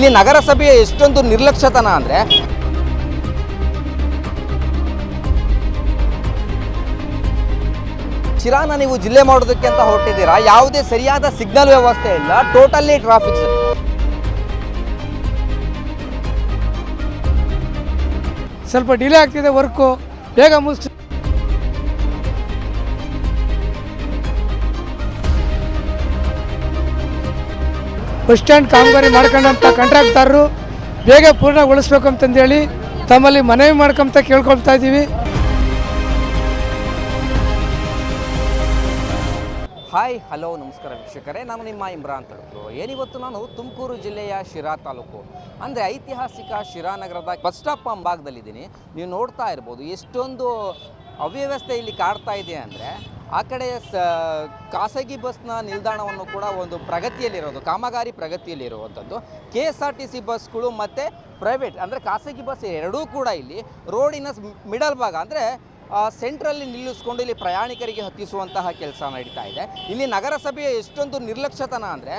ಇಲ್ಲಿ ನಗರಸಭೆಯ ಎಷ್ಟೊಂದು ನಿರ್ಲಕ್ಷ್ಯತನ ಅಂದರೆ ಶಿರಾನ ನೀವು ಜಿಲ್ಲೆ ಮಾಡೋದಕ್ಕೆ ಅಂತ ಹೊರಟಿದ್ದೀರಾ? ಯಾವುದೇ ಸರಿಯಾದ ಸಿಗ್ನಲ್ ವ್ಯವಸ್ಥೆ ಇಲ್ಲ. ಟೋಟಲಿ ಟ್ರಾಫಿಕ್ ಸ್ವಲ್ಪ ಡಿಲೇ ಆಗ್ತಿದೆ ವರ್ಕು ಬೇಗ ಮುಗಿಸ್ ಬಸ್ ಸ್ಟ್ಯಾಂಡ್ ಕಾಮಗಾರಿ ಮಾಡ್ಕೊಂಡಂಥ ಕಾಂಟ್ರಾಕ್ಟರ್ರು ಬೇಗ ಪೂರ್ಣಗೊಳಿಸ್ಬೇಕು ಅಂತಂದೇಳಿ ತಮ್ಮಲ್ಲಿ ಮನವಿ ಮಾಡ್ಕೊಂತ ಕೇಳ್ಕೊಳ್ತಾ ಇದ್ದೀವಿ. ಹಾಯ್, ಹಲೋ, ನಮಸ್ಕಾರ ವೀಕ್ಷಕರೇ. ನಾನು ನಿಮ್ಮ ಇಮ್ರಾನ್ ತಡಕು ಏನಿವತ್ತು ನಾನು ತುಮಕೂರು ಜಿಲ್ಲೆಯ ಶಿರಾ ತಾಲೂಕು, ಅಂದರೆ ಐತಿಹಾಸಿಕ ಶಿರಾ ನಗರದ ಬಸ್ ಸ್ಟಾಪ್ ಭಾಗದಲ್ಲಿದ್ದೀನಿ ನೀವು ನೋಡ್ತಾ ಇರ್ಬೋದು ಎಷ್ಟೊಂದು ಅವ್ಯವಸ್ಥೆ ಇಲ್ಲಿ ಕಾಡ್ತಾ ಇದೆ ಅಂದರೆ ಆ ಕಡೆ ಸ, ಖಾಸಗಿ ಬಸ್ನ ನಿಲ್ದಾಣವನ್ನು ಕೂಡ ಒಂದು ಪ್ರಗತಿಯಲ್ಲಿರೋದು, ಕಾಮಗಾರಿ ಪ್ರಗತಿಯಲ್ಲಿರುವಂಥದ್ದು. K S R T C ಬಸ್ಗಳು ಮತ್ತು ಪ್ರೈವೇಟ್, ಅಂದರೆ ಖಾಸಗಿ ಬಸ್ ಎರಡೂ ಕೂಡ ಇಲ್ಲಿ ರೋಡಿನ ಮಿಡಲ್ ಭಾಗ, ಅಂದರೆ ಸೆಂಟ್ರಲ್ಲಿ ನಿಲ್ಲಿಸ್ಕೊಂಡು ಇಲ್ಲಿ ಪ್ರಯಾಣಿಕರಿಗೆ ಹತ್ತಿಸುವಂತಹ ಕೆಲಸ ನಡೀತಾ ಇದೆ. ಇಲ್ಲಿ ನಗರಸಭೆಯ ಎಷ್ಟೊಂದು ನಿರ್ಲಕ್ಷ್ಯತನ ಅಂದರೆ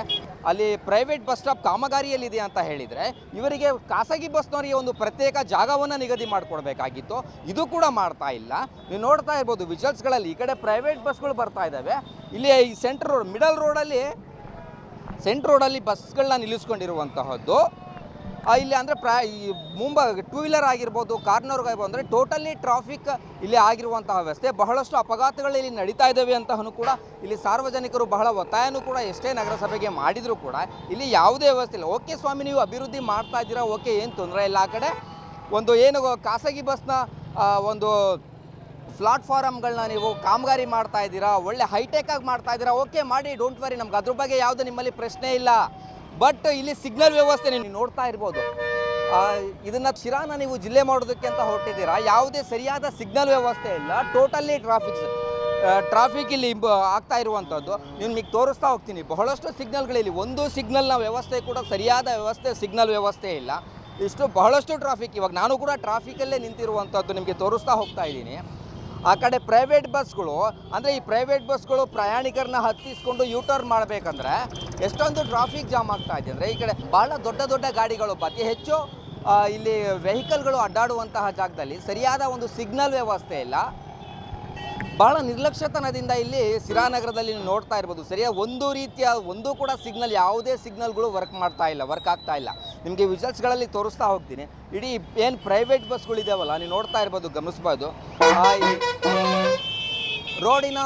ಅಲ್ಲಿ ಪ್ರೈವೇಟ್ ಬಸ್ ಸ್ಟಾಪ್ ಕಾಮಗಾರಿಯಲ್ಲಿದೆ ಅಂತ ಹೇಳಿದರೆ ಇವರಿಗೆ ಖಾಸಗಿ ಬಸ್ನವರಿಗೆ ಒಂದು ಪ್ರತ್ಯೇಕ ಜಾಗವನ್ನು ನಿಗದಿ ಮಾಡಿಕೊಡ್ಬೇಕಾಗಿತ್ತು. ಇದು ಕೂಡ ಮಾಡ್ತಾ ಇಲ್ಲ. ನೀವು ನೋಡ್ತಾ ಇರ್ಬೋದು ವಿಜಲ್ಸ್ಗಳಲ್ಲಿ ಈ ಕಡೆ ಪ್ರೈವೇಟ್ ಬಸ್ಗಳು ಬರ್ತಾ ಇದ್ದಾವೆ. ಇಲ್ಲಿ ಈ ಸೆಂಟ್ರ್ ರೋಡ್ ಮಿಡಲ್ ರೋಡಲ್ಲಿ ಸೆಂಟ್ರ್ ರೋಡಲ್ಲಿ ಬಸ್ಗಳನ್ನ ನಿಲ್ಲಿಸ್ಕೊಂಡಿರುವಂತಹದ್ದು. ಇಲ್ಲಿ ಅಂದರೆ ಪ್ರಾ ಈ ಮುಂಬ ಟೂ ವೀಲರ್ ಆಗಿರ್ಬೋದು, ಕಾರ್ನರ್ಗೆ ಆಗಿರ್ಬೋದು, ಅಂದರೆ ಟೋಟಲಿ ಟ್ರಾಫಿಕ್ ಇಲ್ಲಿ ಆಗಿರುವಂತಹ ವ್ಯವಸ್ಥೆ. ಬಹಳಷ್ಟು ಅಪಘಾತಗಳು ಇಲ್ಲಿ ನಡೀತಾ ಇದ್ದಾವೆ ಅಂತಹನು ಕೂಡ ಇಲ್ಲಿ ಸಾರ್ವಜನಿಕರು ಬಹಳ ಒತ್ತಾಯನೂ ಕೂಡ ಎಷ್ಟೇ ನಗರಸಭೆಗೆ ಮಾಡಿದರೂ ಕೂಡ ಇಲ್ಲಿ ಯಾವುದೇ ವ್ಯವಸ್ಥೆ ಇಲ್ಲ. ಓಕೆ ಸ್ವಾಮಿ, ನೀವು ಅಭಿವೃದ್ಧಿ ಮಾಡ್ತಾ ಇದ್ದೀರಾ? ಓಕೆ, ಏನು ತೊಂದರೆ ಇಲ್ಲ. ಆ ಕಡೆ ಒಂದು ಏನು ಖಾಸಗಿ ಬಸ್ನ ಒಂದು ಪ್ಲಾಟ್ಫಾರಮ್ಗಳನ್ನ ನೀವು ಕಾಮಗಾರಿ ಮಾಡ್ತಾ ಇದ್ದೀರಾ? ಒಳ್ಳೆ ಹೈಟೆಕ್ ಆಗಿ ಮಾಡ್ತಾ ಇದ್ದೀರಾ? ಓಕೆ, ಮಾಡಿ ಡೋಂಟ್ ವರಿ ನಮ್ಗೆ ಅದ್ರ ಬಗ್ಗೆ ಯಾವುದು ನಿಮ್ಮಲ್ಲಿ ಪ್ರಶ್ನೆ ಇಲ್ಲ. ಬಟ್ ಇಲ್ಲಿ ಸಿಗ್ನಲ್ ವ್ಯವಸ್ಥೆ ನೀವು ನೋಡ್ತಾ ಇರ್ಬೋದು. ಇದನ್ನ ಶಿರಾನ ನೀವು ಜಿಲ್ಲೆ ಮಾಡೋದಕ್ಕೆ ಅಂತ ಹೊರಟಿದ್ದೀರಾ? ಯಾವುದೇ ಸರಿಯಾದ ಸಿಗ್ನಲ್ ವ್ಯವಸ್ಥೆ ಇಲ್ಲ. ಟೋಟಲಿ ಟ್ರಾಫಿಕ್ ಟ್ರಾಫಿಕ್ ಇಲ್ಲಿ ಆಗ್ತಾ ಇರುವಂಥದ್ದು. ನೀವು ನಿಮಗೆ ತೋರಿಸ್ತಾ ಹೋಗ್ತೀನಿ. ಬಹಳಷ್ಟು ಸಿಗ್ನಲ್ಗಳಿಲ್ಲಿ ಒಂದು ಸಿಗ್ನಲ್ನ ವ್ಯವಸ್ಥೆ ಕೂಡ ಸರಿಯಾದ ವ್ಯವಸ್ಥೆ ಸಿಗ್ನಲ್ ವ್ಯವಸ್ಥೆ ಇಲ್ಲ. ಇಷ್ಟು ಬಹಳಷ್ಟು ಟ್ರಾಫಿಕ್ ಇವಾಗ ನಾನು ಕೂಡ ಟ್ರಾಫಿಕಲ್ಲೇ ನಿಂತಿರುವಂಥದ್ದು ನಿಮಗೆ ತೋರಿಸ್ತಾ ಹೋಗ್ತಾ ಇದ್ದೀನಿ. ಆ ಕಡೆ ಪ್ರೈವೇಟ್ ಬಸ್ಗಳು ಅಂದರೆ ಈ ಪ್ರೈವೇಟ್ ಬಸ್ಗಳು ಪ್ರಯಾಣಿಕರನ್ನ ಹತ್ತಿಸ್ಕೊಂಡು ಯೂ ಟರ್ನ್ ಮಾಡಬೇಕಂದ್ರೆ ಎಷ್ಟೊಂದು ಟ್ರಾಫಿಕ್ ಜಾಮ್ ಆಗ್ತಾ ಇದೆ. ಅಂದರೆ ಈ ಕಡೆ ಭಾಳ ದೊಡ್ಡ ದೊಡ್ಡ ಗಾಡಿಗಳು, ಅತಿ ಹೆಚ್ಚು ಇಲ್ಲಿ ವೆಹಿಕಲ್ಗಳು ಅಡ್ಡಾಡುವಂತಹ ಜಾಗದಲ್ಲಿ ಸರಿಯಾದ ಒಂದು ಸಿಗ್ನಲ್ ವ್ಯವಸ್ಥೆ ಇಲ್ಲ. ಭಾಳ ನಿರ್ಲಕ್ಷ್ಯತನದಿಂದ ಇಲ್ಲಿ ಸಿರಾನಗರದಲ್ಲಿ ನೋಡ್ತಾ ಇರ್ಬೋದು. ಸರಿಯಾದ ಒಂದು ರೀತಿಯ, ಒಂದು ಕೂಡ ಸಿಗ್ನಲ್ ಯಾವುದೇ ಸಿಗ್ನಲ್ಗಳು ವರ್ಕ್ ಮಾಡ್ತಾ ಇಲ್ಲ ವರ್ಕ್ ಆಗ್ತಾ ಇಲ್ಲ. ನಿಮಗೆ ವಿಜಲ್ಸ್ಗಳಲ್ಲಿ ತೋರಿಸ್ತಾ ಹೋಗ್ತೀನಿ. ಇಡೀ ಏನು ಪ್ರೈವೇಟ್ ಬಸ್ಗಳಿದಾವಲ್ಲ ನೀವು ನೋಡ್ತಾ ಇರ್ಬೋದು, ಗಮನಿಸ್ಬೋದು. ರೋಡಿನ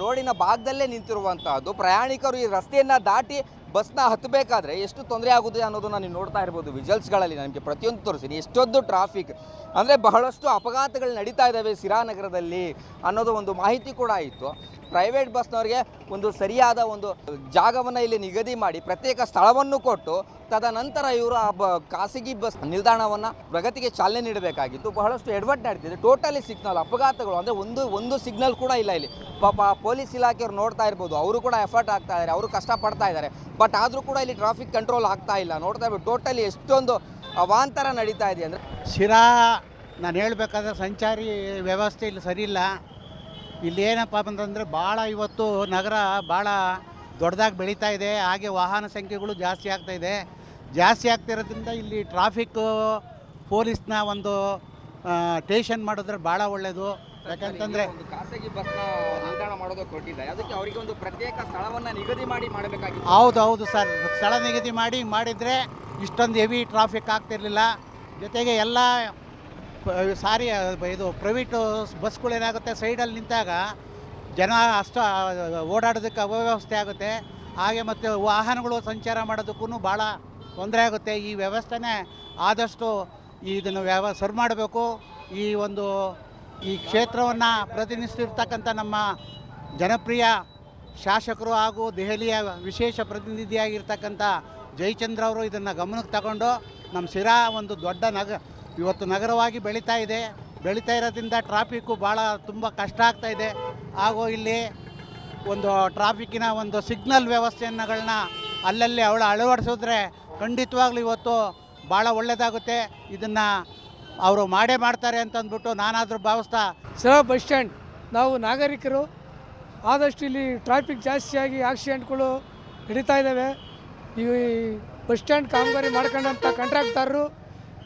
ರೋಡಿನ ಭಾಗದಲ್ಲೇ ನಿಂತಿರುವಂತಹದ್ದು, ಪ್ರಯಾಣಿಕರು ಈ ರಸ್ತೆಯನ್ನು ದಾಟಿ ಬಸ್ನ ಹತ್ತಬೇಕಾದ್ರೆ ಎಷ್ಟು ತೊಂದರೆ ಆಗುತ್ತೆ ಅನ್ನೋದನ್ನ ನೀವು ನೋಡ್ತಾ ಇರ್ಬೋದು ವಿಜಲ್ಸ್ಗಳಲ್ಲಿ ನನಗೆ ಪ್ರತಿಯೊಂದು ತೋರಿಸ್ತೀನಿ. ಎಷ್ಟೊಂದು ಟ್ರಾಫಿಕ್ ಅಂದರೆ ಬಹಳಷ್ಟು ಅಪಘಾತಗಳು ನಡೀತಾ ಇದ್ದಾವೆ ಸಿರಾನಗರದಲ್ಲಿ ಅನ್ನೋದು ಒಂದು ಮಾಹಿತಿ ಕೂಡ ಇತ್ತು. ಪ್ರೈವೇಟ್ ಬಸ್ನವರಿಗೆ ಒಂದು ಸರಿಯಾದ ಒಂದು ಜಾಗವನ್ನು ಇಲ್ಲಿ ನಿಗದಿ ಮಾಡಿ ಪ್ರತ್ಯೇಕ ಸ್ಥಳವನ್ನು ಕೊಟ್ಟು ತದನಂತರ ಇವರು ಆ ಬ ಖಾಸಗಿ ಬಸ್ ನಿಲ್ದಾಣವನ್ನು ಪ್ರಗತಿಗೆ ಚಾಲನೆ ನೀಡಬೇಕಾಗಿತ್ತು. ಬಹಳಷ್ಟು ಎಡವಟ್ಟು ನಡೀತಿದೆ. ಟೋಟಲಿ ಸಿಗ್ನಲ್ ಅಪಘಾತಗಳು ಅಂದರೆ ಒಂದು ಒಂದು ಸಿಗ್ನಲ್ ಕೂಡ ಇಲ್ಲ ಇಲ್ಲಿ. ಪಾಪ ಪೊಲೀಸ್ ಇಲಾಖೆಯವ್ರು ನೋಡ್ತಾ ಇರ್ಬೋದು. ಅವರು ಕೂಡ ಎಫರ್ಟ್ ಆಗ್ತಾ ಇದ್ದಾರೆ ಅವರು ಕಷ್ಟಪಡ್ತಾ ಇದ್ದಾರೆ ಬಟ್ ಆದರೂ ಕೂಡ ಇಲ್ಲಿ ಟ್ರಾಫಿಕ್ ಕಂಟ್ರೋಲ್ ಆಗ್ತಾ ಇಲ್ಲ. ನೋಡ್ತಾ ಇರ್ಬೋದು. ಟೋಟಲಿ ಎಷ್ಟೊಂದು ಅವಾಂತರ ನಡೀತಾ ಇದೆ ಅಂದರೆ ಶಿರಾ, ನಾನು ಹೇಳಬೇಕಾದ್ರೆ ಸಂಚಾರಿ ವ್ಯವಸ್ಥೆ ಇಲ್ಲಿ ಸರಿ ಇಲ್ಲ ಏನಪ್ಪ ಅಂತಂದರೆ ಭಾಳ ಇವತ್ತು ನಗರ ಭಾಳ ದೊಡ್ಡದಾಗಿ ಬೆಳೀತಾ ಇದೆ. ಹಾಗೆ ವಾಹನ ಸಂಖ್ಯೆಗಳು ಜಾಸ್ತಿ ಆಗ್ತಾ ಇದೆ. ಜಾಸ್ತಿ ಆಗ್ತಿರೋದ್ರಿಂದ ಇಲ್ಲಿ ಟ್ರಾಫಿಕ್ಕು ಪೊಲೀಸ್ನ ಒಂದು ಟೇಷನ್ ಮಾಡಿದ್ರೆ ಭಾಳ ಒಳ್ಳೆಯದು ಯಾಕಂತಂದರೆ ಖಾಸಗಿ ಬಸ್ನ ನಿಲ್ದಾಣ ಮಾಡೋದಕ್ಕೆ ಕೊಟ್ಟಿದ್ದಾರೆ. ಅದಕ್ಕೆ ಅವರಿಗೆ ಒಂದು ಪ್ರತ್ಯೇಕ ಸ್ಥಳವನ್ನು ನಿಗದಿ ಮಾಡಿ ಮಾಡಬೇಕಾಗಿತ್ತು. ಹೌದು ಹೌದು ಸರ್. ಸ್ಥಳ ನಿಗದಿ ಮಾಡಿ ಮಾಡಿದರೆ ಇಷ್ಟೊಂದು ಹೆವಿ ಟ್ರಾಫಿಕ್ ಆಗ್ತಿರಲಿಲ್ಲ. ಜೊತೆಗೆ ಎಲ್ಲ ಸಾರಿ ಇದು ಪ್ರೈವೇಟು ಬಸ್ಗಳೇನಾಗುತ್ತೆ ಸೈಡಲ್ಲಿ ನಿಂತಾಗ ಜನ ಅಷ್ಟು ಓಡಾಡೋದಕ್ಕೆ ಅವ್ಯವಸ್ಥೆ ಆಗುತ್ತೆ. ಹಾಗೆ ಮತ್ತು ವಾಹನಗಳು ಸಂಚಾರ ಮಾಡೋದಕ್ಕೂ ಭಾಳ ತೊಂದರೆ ಆಗುತ್ತೆ. ಈ ವ್ಯವಸ್ಥೆನೇ ಆದಷ್ಟು ಇದನ್ನು ವ್ಯವ, ಸರಿ ಮಾಡಬೇಕು. ಈ ಒಂದು, ಈ ಕ್ಷೇತ್ರವನ್ನು ಪ್ರತಿನಿಧಿಸಿರ್ತಕ್ಕಂಥ ನಮ್ಮ ಜನಪ್ರಿಯ ಶಾಸಕರು ಹಾಗೂ ದೆಹಲಿಯ ವಿಶೇಷ ಪ್ರತಿನಿಧಿಯಾಗಿರ್ತಕ್ಕಂಥ ಜಯಚಂದ್ರ ಅವರು ಇದನ್ನು ಗಮನಕ್ಕೆ ತಗೊಂಡು ನಮ್ಮ ಸಿರಾ ಒಂದು ದೊಡ್ಡ ನಗ ಇವತ್ತು ನಗರವಾಗಿ ಬೆಳೀತಾ ಇದೆ. ಬೆಳೀತಾ ಇರೋದ್ರಿಂದ ಟ್ರಾಫಿಕ್ಕು ಭಾಳ ತುಂಬ ಕಷ್ಟ ಆಗ್ತಾ ಇದೆ. ಹಾಗೂ ಇಲ್ಲಿ ಒಂದು ಟ್ರಾಫಿಕ್ಕಿನ ಒಂದು ಸಿಗ್ನಲ್ ವ್ಯವಸ್ಥೆಯನ್ನುಗಳನ್ನ ಅಲ್ಲಲ್ಲಿ ಅವಳು ಅಳವಡಿಸಿದ್ರೆ ಖಂಡಿತವಾಗ್ಲೂ ಇವತ್ತು ಭಾಳ ಒಳ್ಳೆಯದಾಗುತ್ತೆ ಇದನ್ನು ಅವರು ಮಾಡೇ ಮಾಡ್ತಾರೆ ಅಂತಂದ್ಬಿಟ್ಟು ನಾನಾದರೂ ಭಾವಿಸ್ತಾ ಸರ್ ಬಸ್ ಸ್ಟ್ಯಾಂಡ್, ನಾವು ನಾಗರಿಕರು, ಆದಷ್ಟು ಇಲ್ಲಿ ಟ್ರಾಫಿಕ್ ಜಾಸ್ತಿಯಾಗಿ ಆಕ್ಸಿಡೆಂಟ್ಗಳು ನಡೀತಾ ಇದ್ದಾವೆ. ಈ ಬಸ್ ಸ್ಟ್ಯಾಂಡ್ ಕಾಮಗಾರಿ ಮಾಡ್ಕೊಂಡಂಥ ಕಾಂಟ್ರಾಕ್ಟರು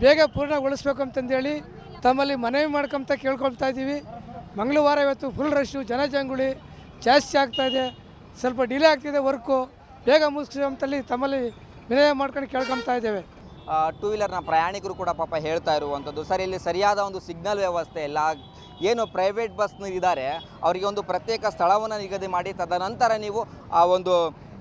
ಬೇಗ ಪೂರ್ಣಗೊಳಿಸ್ಬೇಕು ಅಂತಂದೇಳಿ ತಮ್ಮಲ್ಲಿ ಮನವಿ ಮಾಡ್ಕೊಂತ ಕೇಳ್ಕೊಳ್ತಾ ಇದ್ದೀವಿ. ಮಂಗಳವಾರ ಇವತ್ತು ಫುಲ್ ರಶ್ಶು ಜನಜಂಗುಳಿ, ಜಾಸ್ತಿ ಆಗ್ತಾಯಿದೆ ಸ್ವಲ್ಪ ಡಿಲೇ ಆಗ್ತಿದೆ ವರ್ಕು ಬೇಗ ಮುಗಿಸ್ಕೊಂತಲ್ಲಿ ತಮ್ಮಲ್ಲಿ ವಿನಯ ಮಾಡ್ಕೊಂಡು ಕೇಳ್ಕೊತಾ ಇದ್ದೇವೆ. ಟೂ ವೀಲರ್ನ ಪ್ರಯಾಣಿಕರು ಕೂಡ ಪಾಪ ಹೇಳ್ತಾ ಇರುವಂಥದ್ದು, ಸರ್, ಇಲ್ಲಿ ಸರಿಯಾದ ಒಂದು ಸಿಗ್ನಲ್ ವ್ಯವಸ್ಥೆ ಇಲ್ಲ. ಏನು ಪ್ರೈವೇಟ್ ಬಸ್ ಇದ್ದಾರೆ ಅವರಿಗೆ ಒಂದು ಪ್ರತ್ಯೇಕ ಸ್ಥಳವನ್ನು ನಿಗದಿ ಮಾಡಿ, ತದನಂತರ ನೀವು ಆ ಒಂದು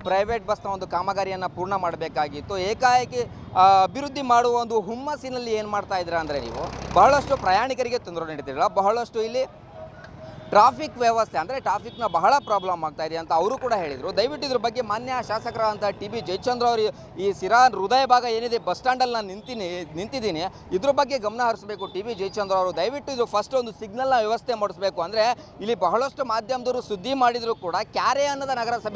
ಪ್ರೈವೇಟ್ ಬಸ್ನ ಒಂದು ಕಾಮಗಾರಿಯನ್ನು ಪೂರ್ಣ ಮಾಡಬೇಕಾಗಿತ್ತು. ಏಕಾಏಕಿ ಅಭಿವೃದ್ಧಿ ಮಾಡುವ ಒಂದು ಹುಮ್ಮಸ್ಸಿನಲ್ಲಿ ಏನು ಮಾಡ್ತಾ ಇದ್ದೀರಾ ಅಂದರೆ ನೀವು ಬಹಳಷ್ಟು ಪ್ರಯಾಣಿಕರಿಗೆ ತೊಂದರೆ ನೀಡ್ತಿರಲ್ಲ ಬಹಳಷ್ಟು ಇಲ್ಲಿ ಟ್ರಾಫಿಕ್ ವ್ಯವಸ್ಥೆ ಅಂದರೆ ಟ್ರಾಫಿಕ್ನ ಬಹಳ ಪ್ರಾಬ್ಲಮ್ ಆಗ್ತಾ ಇದೆ ಅಂತ ಅವರು ಕೂಡ ಹೇಳಿದರು. ದಯವಿಟ್ಟು ಇದ್ರ ಬಗ್ಗೆ ಮಾನ್ಯ ಶಾಸಕರಾದಂಥ ಟಿ ಬಿ ಜಯಚಂದ್ರ ಅವರು ಈ ಸಿರಾ ಹೃದಯ ಭಾಗ ಏನಿದೆ, ಬಸ್ ಸ್ಟ್ಯಾಂಡಲ್ಲಿ ನಾನು ನಿಂತೀನಿ, ನಿಂತಿದ್ದೀನಿ. ಇದ್ರ ಬಗ್ಗೆ ಗಮನ ಹರಿಸಬೇಕು ಟಿ ಬಿ ಜಯಚಂದ್ರ ಅವರು. ದಯವಿಟ್ಟು ಇದು ಫಸ್ಟ್ ಒಂದು ಸಿಗ್ನಲ್ನ ವ್ಯವಸ್ಥೆ ಮಾಡಿಸ್ಬೇಕು ಅಂದರೆ ಇಲ್ಲಿ ಬಹಳಷ್ಟು ಮಾಧ್ಯಮದವರು ಸುದ್ದಿ ಮಾಡಿದರೂ ಕೂಡ ಕ್ಯಾರೆ ಅನ್ನದ ನಗರಸಭೆ